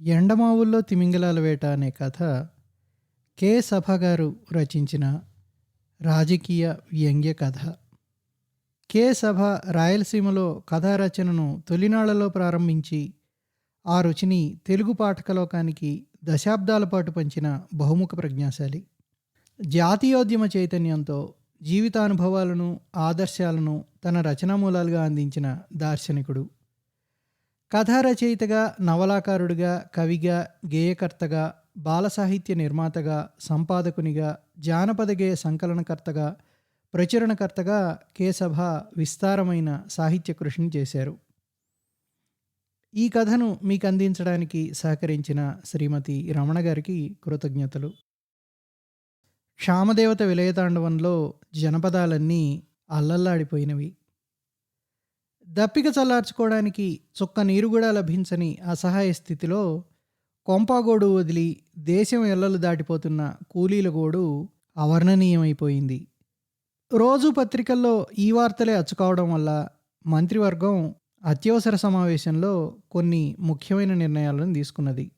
ఎండమావుల్లో తిమింగలాల వేట అనే కథ కె సభ గారు రచించిన రాజకీయ వ్యంగ్య కథ. కె సభ రాయలసీమలో కథా రచనను తొలినాళ్ళలో ప్రారంభించి ఆ రుచిని తెలుగు పాఠకలోకానికి దశాబ్దాల పాటు పంచిన బహుముఖ ప్రజ్ఞాశాలి. జాతీయోద్యమ చైతన్యంతో జీవితానుభవాలను ఆదర్శాలను తన రచనా మూలాలుగా అందించిన దార్శనికుడు. కథారచయితగా నవలాకారుడిగా కవిగా గేయకర్తగా బాల సాహిత్య నిర్మాతగా సంపాదకునిగా జానపద గేయ సంకలనకర్తగా ప్రచురణకర్తగా కేసభ విస్తారమైన సాహిత్య కృషిని చేశారు. ఈ కథను మీకు అందించడానికి సహకరించిన శ్రీమతి రమణ గారికి కృతజ్ఞతలు. క్షామదేవత విలయతాండవంలో జనపదాలన్నీ అల్లల్లాడిపోయినవి. దప్పిక చల్లార్చుకోవడానికి చుక్క నీరు కూడా లభించని అసహాయ స్థితిలో కొంపాగోడు వదిలి దేశం ఎల్లలు దాటిపోతున్న కూలీల గోడు అవర్ణనీయమైపోయింది. రోజు పత్రికల్లో ఈ వార్తలే అచ్చుకోవడం వల్ల మంత్రివర్గం అత్యవసర సమావేశంలో కొన్ని ముఖ్యమైన నిర్ణయాలను తీసుకున్నది.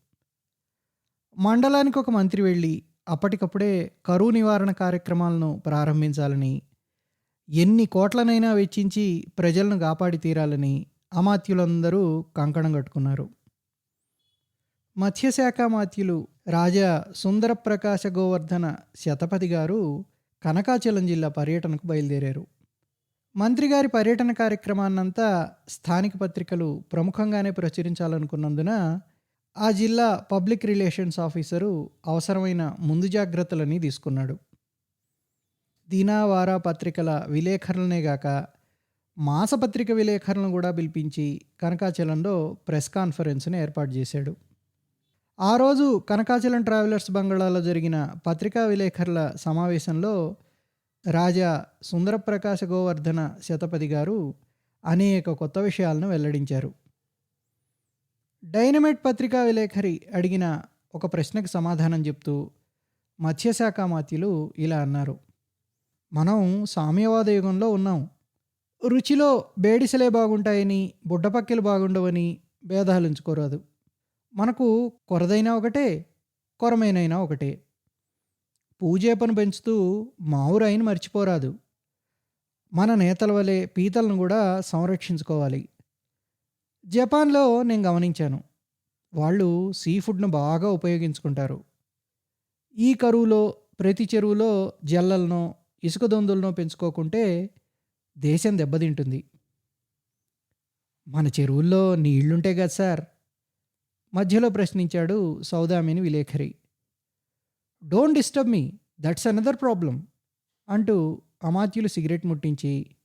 మండలానికి ఒక మంత్రి వెళ్ళి అప్పటికప్పుడే కరువు నివారణ కార్యక్రమాలను ప్రారంభించాలని ఎన్ని కోట్లనైనా వెచ్చించి ప్రజలను కాపాడి తీరాలని అమాత్యులందరూ కంకణం కట్టుకున్నారు. మత్స్యశాఖ మాత్యులు రాజా సుందరప్రకాశ గోవర్ధన శతపథి గారు కనకాచలం జిల్లా పర్యటనకు బయలుదేరారు. మంత్రి గారి పర్యటన కార్యక్రమాన్నంతా స్థానిక పత్రికలు ప్రముఖంగానే ప్రచురించాలనుకున్నందున ఆ జిల్లా పబ్లిక్ రిలేషన్స్ ఆఫీసరు అవసరమైన ముందు జాగ్రత్తలని తీసుకున్నాడు. దినావార పత్రికల విలేకరులనే గాక మాసపత్రిక విలేకరులను కూడా పిలిపించి కనకాచలంలో ప్రెస్ కాన్ఫరెన్స్ను ఏర్పాటు చేశాడు. ఆ రోజు కనకాచలం ట్రావెలర్స్ బంగాళాలో జరిగిన పత్రికా విలేకరుల సమావేశంలో రాజా సుందరప్రకాశ గోవర్ధన శతపథి గారు అనేక కొత్త విషయాలను వెల్లడించారు. డైనమైట్ పత్రికా విలేకరి అడిగిన ఒక ప్రశ్నకు సమాధానం చెప్తూ మత్స్యశాఖ మాత్యులు ఇలా అన్నారు. మనం సామ్యవాద యుగంలో ఉన్నాం. రుచిలో బేడిసలే బాగుంటాయని బుడ్డపక్కెలు బాగుండవని భేదాలుంచుకోరాదు మనకు కొరదైనా ఒకటే కొరమైనైనా ఒకటే. పూజేపను పెంచుతూ మావురాయిని మర్చిపోరాదు. మన నేతల వలె పీతలను కూడా సంరక్షించుకోవాలి. జపాన్లో నేను గమనించాను. వాళ్ళు సీ ఫుడ్ను బాగా ఉపయోగించుకుంటారు. ఈ కరువులో ప్రతి చెరువులో జల్లలను ఇసుక దొందులను పెంచుకోకుంటే దేశం దెబ్బతింటుంది. మన చెరువుల్లో నీళ్ళుంటే కదా సార్? మధ్యలో ప్రశ్నించాడు Saudamini విలేఖరి. Don't disturb me that's another problem అంటూ అమాత్యులు సిగరెట్ ముట్టించి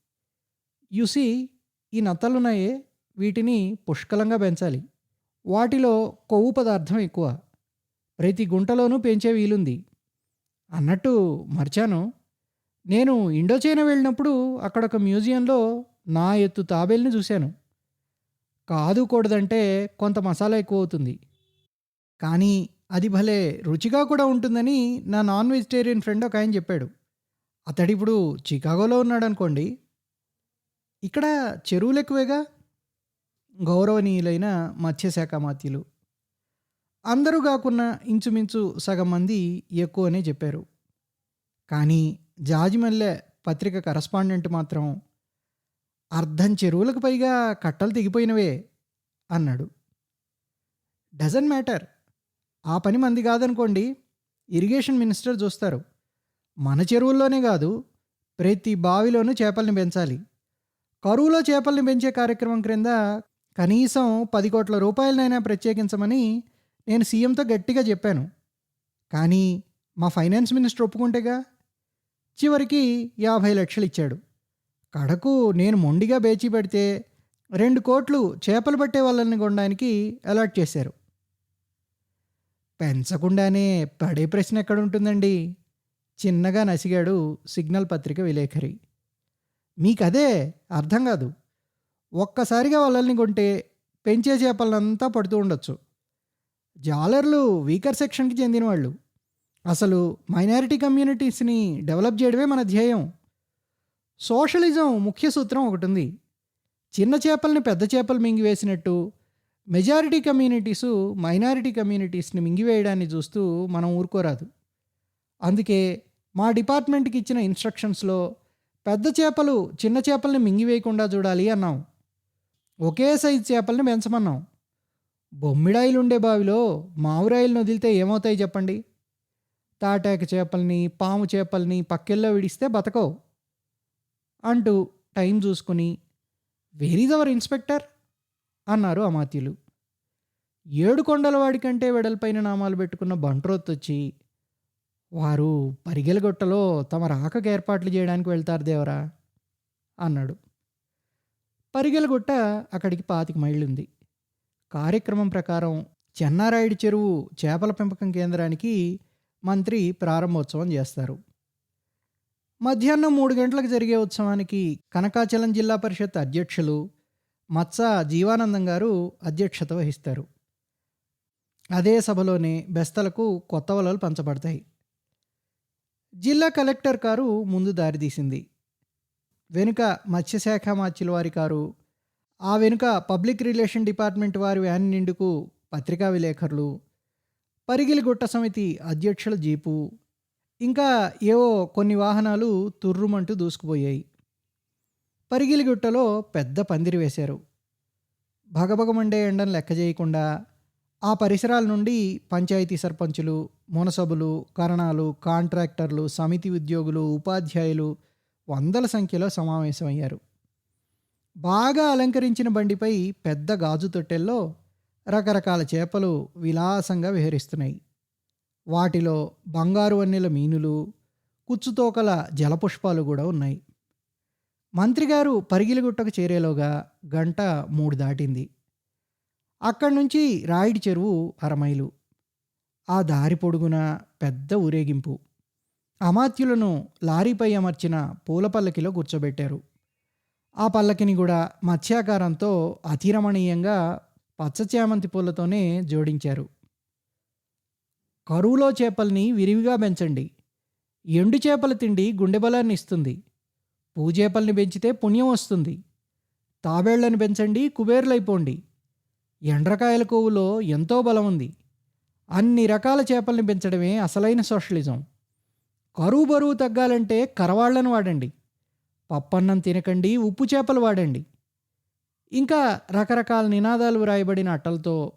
యుసి ఈ నత్తలున్నాయే వీటిని పుష్కలంగా పెంచాలి. వాటిలో కొవ్వు పదార్థం ఎక్కువ. ప్రతి గుంటలోనూ పెంచే వీలుంది. అన్నట్టు మర్చాను. నేను ఇండోచైనా వెళ్ళినప్పుడు అక్కడ ఒక మ్యూజియంలో నా ఎత్తు తాబేల్ని చూశాను. కాదు కూడదంటే కొంత మసాలా ఎక్కువ అవుతుంది కానీ అది భలే రుచిగా కూడా ఉంటుందని నా నాన్ వెజిటేరియన్ ఫ్రెండ్ ఒక ఆయన చెప్పాడు. అతడిప్పుడు చికాగోలో ఉన్నాడు అనుకోండి ఇక్కడ చెరువులు ఎక్కువేగా? గౌరవనీయులైన మత్స్యశాఖ మాత్యులు. అందరూ కాకున్నా ఇంచుమించు సగం మంది ఎక్కువనే చెప్పారు. కానీ జాజిమల్లె పత్రిక కరస్పాండెంట్ మాత్రం అర్ధం చెరువులకు పైగా కట్టలు తెగిపోయినవే అన్నాడు. Doesn't matter. ఆ పని మంది కాదనుకోండి ఇరిగేషన్ మినిస్టర్ చూస్తారు. మన చెరువుల్లోనే కాదు ప్రతి బావిలోనూ చేపల్ని పెంచాలి. కరువులో చేపల్ని పెంచే కార్యక్రమం క్రింద కనీసం పది కోట్ల రూపాయలనైనా ప్రత్యేకించమని నేను సీఎంతో గట్టిగా చెప్పాను. కానీ మా ఫైనాన్స్ మినిస్టర్ ఒప్పుకుంటేగా చివరికి యాభై లక్షలు ఇచ్చాడు. కడకు నేను మొండిగా బేచి పెడితే రెండు కోట్లు చేపలు పట్టే వాళ్ళని కొనడానికి అలాట్ చేశారు. పెంచకుండానే పడే ప్రశ్న ఎక్కడ ఉంటుందండి చిన్నగా నసిగాడు సిగ్నల్ పత్రిక విలేఖరి మీకదే అర్థం కాదు. ఒక్కసారిగా వాళ్ళని కొంటే పెంచే చేపలంతా పడుతూ ఉండొచ్చు. జాలర్లు వీకర్ సెక్షన్కి చెందిన వాళ్ళు అసలు మైనారిటీ కమ్యూనిటీస్ని డెవలప్ చేయడమే మన ధ్యేయం. సోషలిజం ముఖ్య సూత్రం ఒకటి ఉంది చిన్న చేపల్ని పెద్ద చేపలు మింగివేసినట్టు మెజారిటీ కమ్యూనిటీసు మైనారిటీ కమ్యూనిటీస్ని మింగివేయడాన్ని చూస్తూ మనం ఊరుకోరాదు. అందుకే మా డిపార్ట్మెంట్కి ఇచ్చిన ఇన్స్ట్రక్షన్స్లో పెద్ద చేపలు చిన్న చేపల్ని మింగివేయకుండా చూడాలి అన్నాం. ఒకే సైజు చేపల్ని పెంచమన్నాం. బొమ్మిడాయిలు ఉండే బావిలో మామిడాయిలను వదిలితే ఏమవుతాయి చెప్పండి? తాటాక చేపల్ని పాము చేపల్ని పక్కెల్లో విడిస్తే బతకవు అంటూ టైం చూసుకుని వెరీజ్ అవర్ ఇన్స్పెక్టర్? అన్నారు అమాత్యులు. ఏడు కొండల కంటే వెడల్పైన నామాలు పెట్టుకున్న బంట్రోత్ వచ్చి వారు పరిగెలగొట్టలో తమ రాకకు ఏర్పాట్లు చేయడానికి వెళ్తారు దేవరా? అన్నాడు. పరిగెలగుట్ట అక్కడికి పాతిక మైళ్ళుంది. కార్యక్రమం ప్రకారం చెన్నారాయుడు చెరువు చేపల పెంపకం కేంద్రానికి మంత్రి ప్రారంభోత్సవం చేస్తారు. మధ్యాహ్నం మూడు గంటలకు జరిగే ఉత్సవానికి కనకాచలం జిల్లా పరిషత్ అధ్యక్షులు మత్స జీవానందం గారు అధ్యక్షత వహిస్తారు. అదే సభలోనే బెస్తలకు కొత్త వలలు పంచబడతాయి. జిల్లా కలెక్టర్ కారు ముందు దారితీసింది వెనుక మత్స్యశాఖ మార్చిల వారి కారు ఆ వెనుక పబ్లిక్ రిలేషన్ డిపార్ట్మెంట్ వారి వ్యాన్ నిండుకు పత్రికా విలేకరులు పరిగిలిగుట్ట సమితి అధ్యక్షుల జీపు. ఇంకా ఏవో కొన్ని వాహనాలు తుర్రుమంటూ దూసుకుపోయాయి. పరిగిలిగుట్టలో పెద్ద పందిరి వేశారు. భగభగమండే ఎండను లెక్క చేయకుండా ఆ పరిసరాల నుండి పంచాయతీ సర్పంచులు మునసబులు కరణాలు కాంట్రాక్టర్లు సమితి ఉద్యోగులు ఉపాధ్యాయులు వందల సంఖ్యలో సమావేశమయ్యారు. బాగా అలంకరించిన బండిపై పెద్ద గాజు తొట్టెల్లో రకరకాల చేపలు విలాసంగా విహరిస్తున్నాయి. వాటిలో బంగారు వన్నెల మీనులు కుచ్చుతోకల జలపుష్పాలు కూడా ఉన్నాయి. మంత్రిగారు పరిగిలిగుట్టకు చేరేలోగా గంట మూడు దాటింది. అక్కడి నుంచి రాయిడి చెరువు అరమైలు. ఆ దారి పొడుగున పెద్ద ఊరేగింపు. అమాత్యులను లారీపై అమర్చిన పూల పల్లకిలో కూర్చోబెట్టారు. ఆ పల్లకిని కూడా మత్స్యాకారంతో అతిరమణీయంగా పచ్చ చామంతి పూలతోనే జోడించారు. కరువులో చేపల్ని విరివిగా పెంచండి. ఎండు చేపల తిండి గుండె బలాన్ని ఇస్తుంది. పూజేపల్ని పెంచితే పుణ్యం వస్తుంది. తాబేళ్ళను పెంచండి కుబేర్లైపోండి. ఎండ్రకాయల కొవ్వులో ఎంతో బలం ఉంది. అన్ని రకాల చేపల్ని పెంచడమే అసలైన సోషలిజం. కరువు బరువు తగ్గాలంటే కరవాళ్ళను వాడండి. పప్పన్నం తినకండి ఉప్పు చేపలు వాడండి. ఇంకా రకరకాల నినాదాలు వ్రాయబడిన అట్టలతో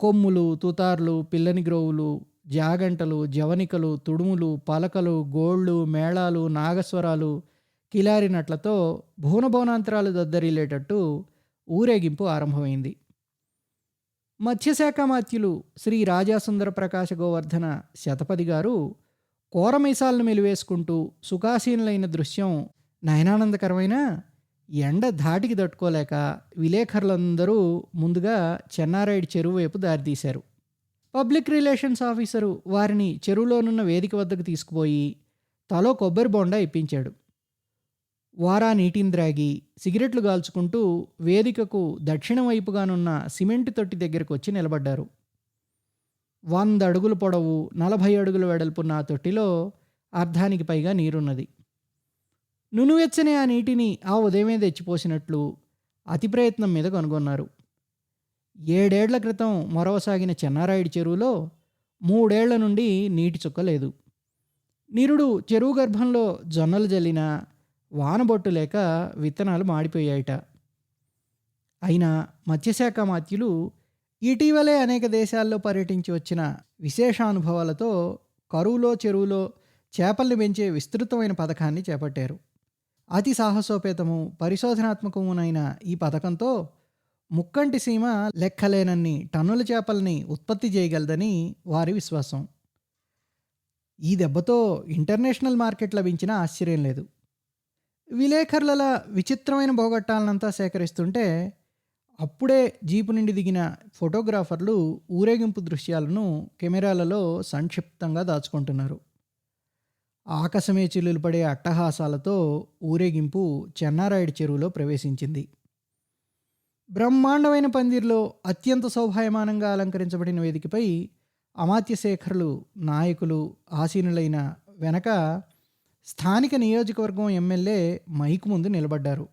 కొమ్ములు తుతార్లు పిల్లని గ్రోవులు జాగంటలు జవనికలు తుడుములు పలకలు గోళ్ళు మేళాలు నాగస్వరాలు కిలారినట్లతో భువనభవనాంతరాలు దద్దరిల్లేటట్టు ఊరేగింపు ఆరంభమైంది. మత్స్యశాఖ మాత్యులు శ్రీ రాజాసుందర ప్రకాశ గోవర్ధన శతపథి గారు కోరమీసాలను మెలివేసుకుంటూ సుఖాసీనులైన దృశ్యం నయనానందకరమైన ఎండ ధాటికి తట్టుకోలేక విలేకరులందరూ ముందుగా చెన్నారాయుడు చెరువు వైపు దారితీశారు పబ్లిక్ రిలేషన్స్ ఆఫీసరు వారిని చెరువులోనున్న వేదిక వద్దకు తీసుకుపోయి తలో కొబ్బరి బొండా ఇప్పించాడు. వారా నీటిని ద్రాగి సిగరెట్లు గాల్చుకుంటూ వేదికకు దక్షిణ వైపుగానున్న సిమెంట్ తొట్టి దగ్గరకు వచ్చి నిలబడ్డారు. వంద అడుగుల పొడవు నలభై అడుగుల వెడల్పున్న ఆ తొట్టిలో అర్ధానికి పైగా నీరున్నది. నునువెచ్చని ఆ నీటిని ఆ ఉదయమే తెచ్చిపోసినట్లు అతి ప్రయత్నం మీద కనుగొన్నారు. ఏడేళ్ళ క్రితం మొరవసాగిన చెన్నారాయుడి చెరువులో మూడేళ్ళ నుండి నీటి చుక్క లేదు. నిరుడు చెరువు గర్భంలో జొన్నలు జల్లినా వానబొట్టు లేక విత్తనాలు మాడిపోయాయిట. అయినా మత్స్యశాఖ మాత్యులు ఇటీవలే అనేక దేశాల్లో పర్యటించి వచ్చిన విశేషానుభవాలతో కరువులో చెరువులో చేపల్ని పెంచే విస్తృతమైన పథకాన్ని చేపట్టారు. అతి సాహసోపేతము పరిశోధనాత్మకమునైన ఈ పథకంతో ముక్కంటి సీమ లెక్కలేనన్ని టన్నుల చేపల్ని ఉత్పత్తి చేయగలదని వారి విశ్వాసం. ఈ దెబ్బతో ఇంటర్నేషనల్ మార్కెట్ లభించిన ఆశ్చర్యం లేదు. విలేకరుల విచిత్రమైన పోగొట్టాలనంతా సేకరిస్తుంటే అప్పుడే జీపు నుండి దిగిన ఫోటోగ్రాఫర్లు ఊరేగింపు దృశ్యాలను కెమెరాలలో సంక్షిప్తంగా దాచుకుంటున్నారు. ఆకాశమే చిల్లులు పడే అట్టహాసాలతో ఊరేగింపు చెన్నారాయుడు చెరువులో ప్రవేశించింది. బ్రహ్మాండమైన పందిర్లో అత్యంత శోభాయమానంగా అలంకరించబడిన వేదికపై అమాత్యశేఖరులు నాయకులు ఆసీనులైన వెనక స్థానిక నియోజకవర్గం ఎమ్మెల్యే మైకు ముందు నిలబడ్డారు.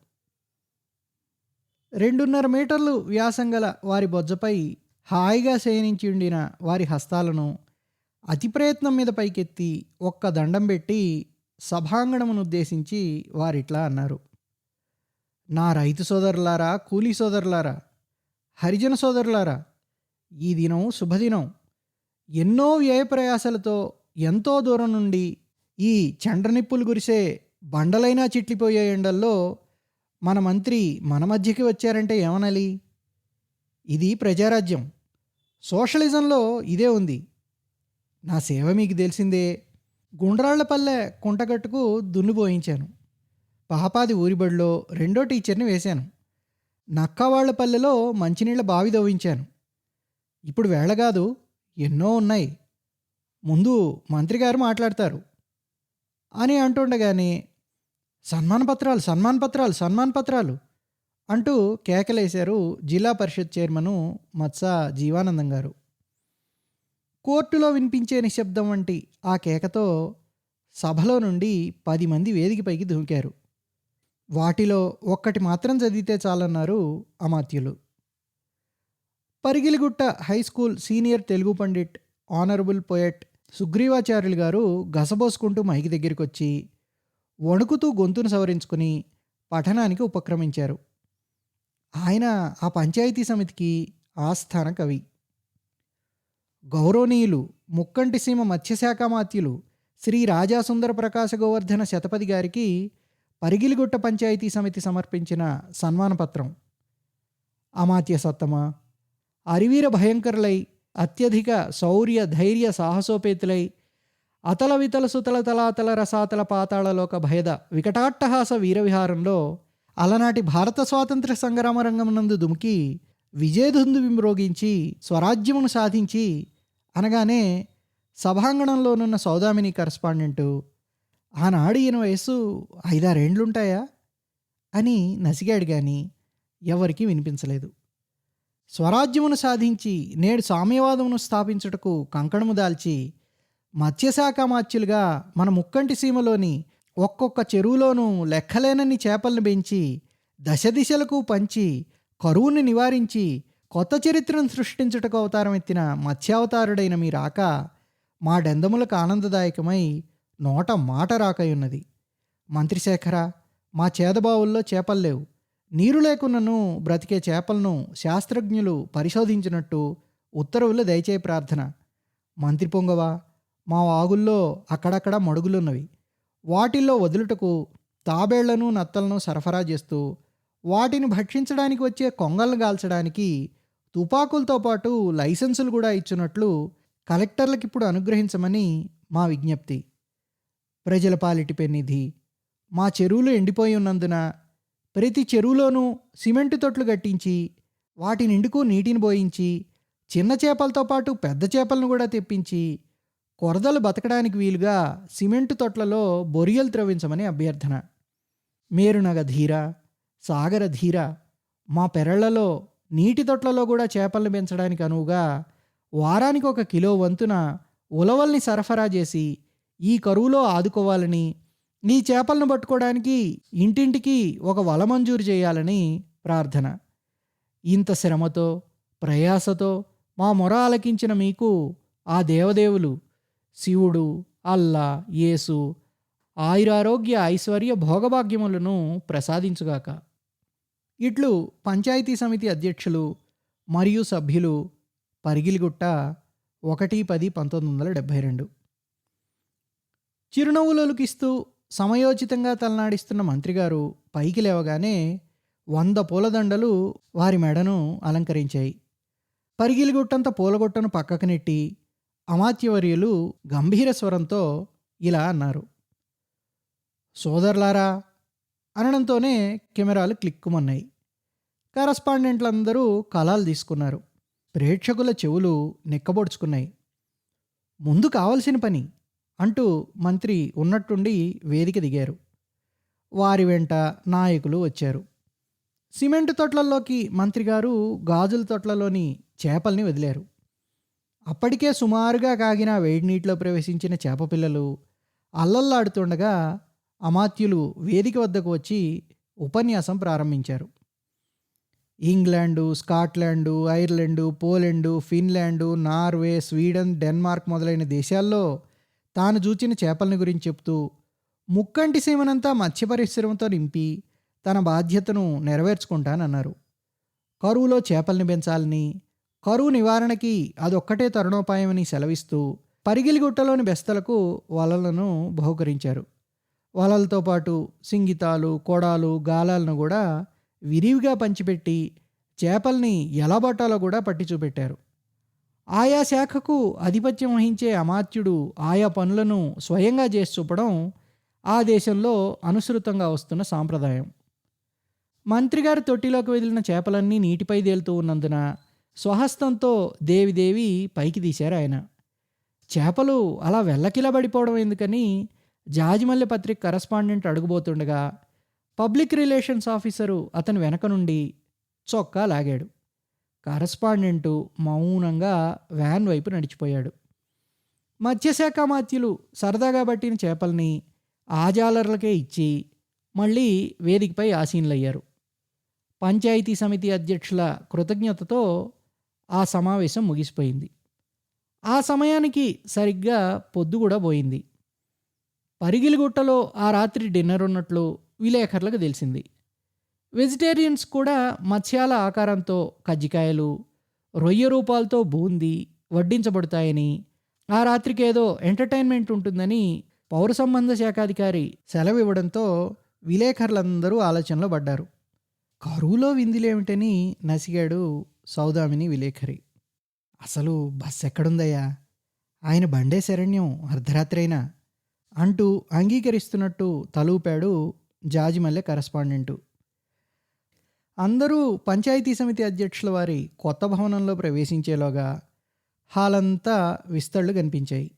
రెండున్నర మీటర్లు వ్యాసం గల వారి బొజ్జపై హాయిగా శయనించి ఉండిన వారి హస్తాలను అతి ప్రయత్నం మీద పైకెత్తి ఒక్క దండం పెట్టి సభాంగణమును ఉద్దేశించి వారిట్లా అన్నారు. నా రైతు సోదరులారా కూలీ సోదరులారా హరిజన సోదరులారా ఈ దినం శుభదినం. ఎన్నో వ్యయ ప్రయాసలతో ఎంతో దూరం నుండి ఈ చండ్రనిప్పులు గురిసే బండలైనా చిట్లిపోయే ఎండల్లో మన మంత్రి మన మధ్యకి వచ్చారంటే ఏమనాలి? ఇది ప్రజారాజ్యం. సోషలిజంలో ఇదే ఉంది. నా సేవ మీకు తెలిసిందే. గుండ్రాళ్ళపల్లె కుంటగట్టుకు దున్నుపోయించాను పాపాది ఊరిబడిలో రెండో టీచర్ని వేశాను. నక్కవాళ్ళపల్లెలో మంచినీళ్ళ బావి దవ్వించాను ఇప్పుడు వేళ కాదు ఎన్నో ఉన్నాయి. ముందు మంత్రి గారు మాట్లాడతారు. అని అంటుండగానే సన్మాన పత్రాలు సన్మాన పత్రాలు సన్మాన పత్రాలు అంటూ కేకలేశారు జిల్లా పరిషత్ చైర్మను మత్స జీవానందం గారు. కోర్టులో వినిపించే నిశ్శబ్దం వంటి ఆ కేకతో సభలో నుండి పది మంది వేదికపైకి దూకారు. వాటిలో ఒక్కటి మాత్రం చదివితే చాలన్నారు అమాత్యులు. Parigiligutta high school senior Telugu pandit honourable poet Sugreevacharyulu గారు గసబోసుకుంటూ మైకి దగ్గరికి వచ్చి వణుకుతూ గొంతును సవరించుకుని పఠనానికి ఉపక్రమించారు. ఆయన ఆ పంచాయతీ సమితికి ఆస్థాన కవి. గౌరవనీయులు ముక్కంటి సీమ మత్స్యశాఖ మాత్యులు శ్రీ రాజాసుందర ప్రకాశ గోవర్ధన శతపథి గారికి పరిగిలిగుట్ట పంచాయతీ సమితి సమర్పించిన సన్మాన పత్రం అమాత్య సత్తమ అరివీర భయంకరులై అత్యధిక శౌర్య ధైర్య సాహసోపేతులై అతల వితల సుతల తలాతల రసాతల పాతాళలోక భయద వికటాట్టహాస వీరవిహారంలో అలనాటి భారత స్వాతంత్ర సంగ్రామ రంగం నందు దుమికి విజయధుందు విమ్రోగించి స్వరాజ్యమును సాధించి అనగానే సభాంగణంలోనున్న సౌదామిని కరస్పాండెంటు ఆనాడు ఈయన వయసు ఐదారేండ్లుంటాయా? అని నసిగాడు కానీ ఎవరికీ వినిపించలేదు. స్వరాజ్యమును సాధించి నేడు సామ్యవాదమును స్థాపించుటకు కంకణము దాల్చి మత్స్యశాఖ మాత్యులుగా మన ముక్కంటి సీమలోని ఒక్కొక్క చెరువులోనూ లెక్కలేనన్ని చేపలను పెంచి దశ దిశలకు పంచి కరువుని నివారించి కొత్త చరిత్రను సృష్టించుటకు అవతారం ఎత్తిన మత్స్యావతారుడైన మీ రాక మా డెందములకు ఆనందదాయకమై నోట మాట రాకయున్నది. మంత్రిశేఖర మా చేదబావుల్లో చేపలు లేవు. నీరు లేకున్నను బ్రతికే చేపలను శాస్త్రజ్ఞులు పరిశోధించినట్టు ఉత్తర్వులు దయచేయ ప్రార్థన. మంత్రి పొంగవ మా వాగుల్లో అక్కడక్కడ మడుగులున్నవి. వాటిల్లో వదులుటకు తాబేళ్ళను నత్తలను సరఫరా చేస్తూ వాటిని భక్షించడానికి వచ్చే కొంగలను గాల్చడానికి తుపాకులతో పాటు లైసెన్సులు కూడా ఇచ్చినట్లు కలెక్టర్లకు ఇప్పుడు అనుగ్రహించమని మా విజ్ఞప్తి. ప్రజల పాలిటిపై నిధి. మా చెరువులు ఎండిపోయి ఉన్నందున ప్రతి చెరువులోనూ సిమెంటు తొట్లు కట్టించి వాటి నిండుకు నీటిని పోయించి చిన్న చేపలతో పాటు పెద్ద చేపలను కూడా తెప్పించి కొరదలు బతకడానికి వీలుగా సిమెంటు తొట్లలో బొరియలు త్రవించమని అభ్యర్థన. మేరునగ ధీర సాగర ధీర మా పెరళ్ళలో నీటి తొట్లలో కూడా చేపలను పెంచడానికి అనువుగా వారానికి ఒక కిలో వంతున ఉలవల్ని సరఫరా చేసి ఈ కరువులో ఆదుకోవాలని ఈ చేపలను పట్టుకోవడానికి ఇంటింటికి ఒక వల మంజూరు చేయాలని ప్రార్థన. ఇంత శ్రమతో ప్రయాసతో మా మొర ఆలకించిన మీకు ఆ దేవదేవులు శివుడు అల్లా యేసు ఆయురారోగ్య ఐశ్వర్య భోగభాగ్యములను ప్రసాదించుగాక. ఇట్లు పంచాయతీ సమితి అధ్యక్షులు మరియు సభ్యులు పరిగిలిగుట్ట ఒకటి పది పంతొమ్మిది వందల డెబ్భై రెండు. చిరునవ్వులొలికిస్తూ సమయోచితంగా తలనాడిస్తున్న మంత్రిగారు పైకి లేవగానే వంద పూలదండలు వారి మెడను అలంకరించాయి. పరిగిలిగుట్టంత పూలగొట్టను పక్కకు నెట్టి అమాత్యవర్యులు గంభీర స్వరంతో ఇలా అన్నారు. సోదరులారా అనడంతోనే కెమెరాలు క్లిక్కుమన్నాయి. కరస్పాండెంట్లందరూ కళాలు తీసుకున్నారు. ప్రేక్షకుల చెవులు నిక్కబొడుచుకున్నాయి. ముందు కావలసిన పని అంటూ మంత్రి ఉన్నట్టుండి వేదిక దిగారు. వారి వెంట నాయకులు వచ్చారు. సిమెంట్ తొట్లల్లోకి మంత్రి గారు గాజుల తొట్లలోని చేపల్ని వదిలారు. అప్పటికే సుమారుగా కాగిన వేడి నీటిలో ప్రవేశించిన చేప పిల్లలు అల్లల్లాడుతుండగా అమాత్యులు వేదిక వద్దకు వచ్చి ఉపన్యాసం ప్రారంభించారు. England Scotland Ireland Poland Finland Norway Sweden Denmark మొదలైన దేశాల్లో తాను చూచిన చేపల్ని గురించి చెప్తూ ముక్కంటి సీమనంతా మత్స్య పరిశ్రమతో నింపి తన బాధ్యతను నెరవేర్చుకుంటానన్నారు. కరువులో చేపల్ని పెంచాలని కరువు నివారణకి అదొక్కటే తరుణోపాయమని సెలవిస్తూ పరిగిలిగుట్టలోని బెస్తలకు వలలను బహుకరించారు. వలలతో పాటు సింగితాలు కొడాలు గాలాలను కూడా విరివిగా పంచిపెట్టి చేపల్ని ఎలా పట్టాలో కూడా పట్టి చూపెట్టారు. ఆయా శాఖకు ఆధిపత్యం వహించే అమాత్యుడు ఆయా పనులను స్వయంగా చేసి చూపడం ఆ దేశంలో అనుసృతంగా వస్తున్న సాంప్రదాయం. మంత్రిగారి తొట్టిలోకి వదిలిన చేపలన్నీ నీటిపై తేలుతూ ఉన్నందున స్వహస్తంతో దేవిదేవి పైకి తీశారు ఆయన. చేపలు అలా వెళ్ళకిలా పడిపోవడం ఎందుకని జాజిమల్లె పత్రిక కరస్పాండెంట్ అడుగుబోతుండగా పబ్లిక్ రిలేషన్స్ ఆఫీసరు అతని వెనక నుండి చొక్కా లాగాడు. కరస్పాండెంటు మౌనంగా వ్యాన్ వైపు నడిచిపోయాడు. మత్స్యశాఖ మాత్యులు సరదాగా పట్టిన చేపల్ని ఆజాలర్లకే ఇచ్చి మళ్ళీ వేదికపై ఆసీనులయ్యారు. పంచాయతీ సమితి అధ్యక్షుల కృతజ్ఞతతో ఆ సమావేశం ముగిసిపోయింది. ఆ సమయానికి సరిగ్గా పొద్దు కూడా పోయింది. పరిగిలిగుట్టలో ఆ రాత్రి డిన్నర్ ఉన్నట్లు విలేకరులకు తెలిసింది. వెజిటేరియన్స్ కూడా మత్స్యాల ఆకారంతో కజ్జికాయలు రొయ్య రూపాలతో బూందీ వడ్డించబడతాయని ఆ రాత్రికి ఏదో ఎంటర్టైన్మెంట్ ఉంటుందని పౌర సంబంధ శాఖాధికారి సెలవు ఇవ్వడంతో విలేకరులందరూ ఆలోచనలో పడ్డారు. కరువులో విందులేమిటని నసిగాడు సౌదామిని విలేకరి. అసలు బస్ ఎక్కడుందయ్యా? ఆయన బండే శరణ్యం అర్ధరాత్రైనా? అంటూ అంగీకరిస్తున్నట్టు తలూపాడు జాజిమల్లె కరస్పాండెంటు. అందరూ పంచాయతీ సమితి అధ్యక్షుల వారి కొత్త భవనంలో ప్రవేశించేలోగా హాలంతా విస్తళ్ళు కనిపించాయి.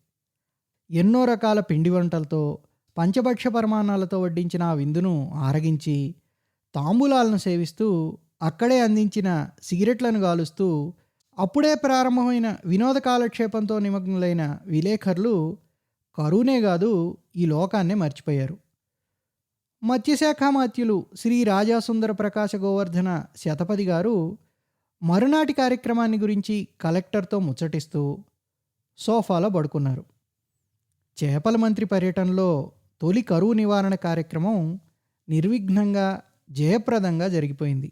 ఎన్నో రకాల పిండి వంటలతో పంచభక్ష పరమాణాలతో వడ్డించిన ఆ విందును ఆరగించి తాంబూలాలను సేవిస్తూ అక్కడే అందించిన సిగరెట్లను గాలుస్తూ అప్పుడే ప్రారంభమైన వినోద కాలక్షేపంతో నిమగ్నులైన విలేకరులు కరువునే కాదు ఈ లోకాన్నే మర్చిపోయారు. మత్స్యశాఖ మాత్యులు శ్రీ రాజాసుందర ప్రకాశ గోవర్ధన శతపథి గారు మరునాటి కార్యక్రమాన్ని గురించి కలెక్టర్తో ముచ్చటిస్తూ సోఫాలో పడుకున్నారు. చేపల మంత్రి పర్యటనలో తొలి కరువు నివారణ కార్యక్రమం నిర్విఘ్నంగా జయప్రదంగా జరిగిపోయింది.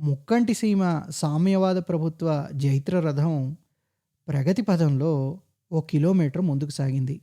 ముక్కంటి సీమ సామ్యవాద ప్రభుత్వ జైత్ర రథం ప్రగతి పదంలో ఓ కిలోమీటర్ ముందుకు సాగింది.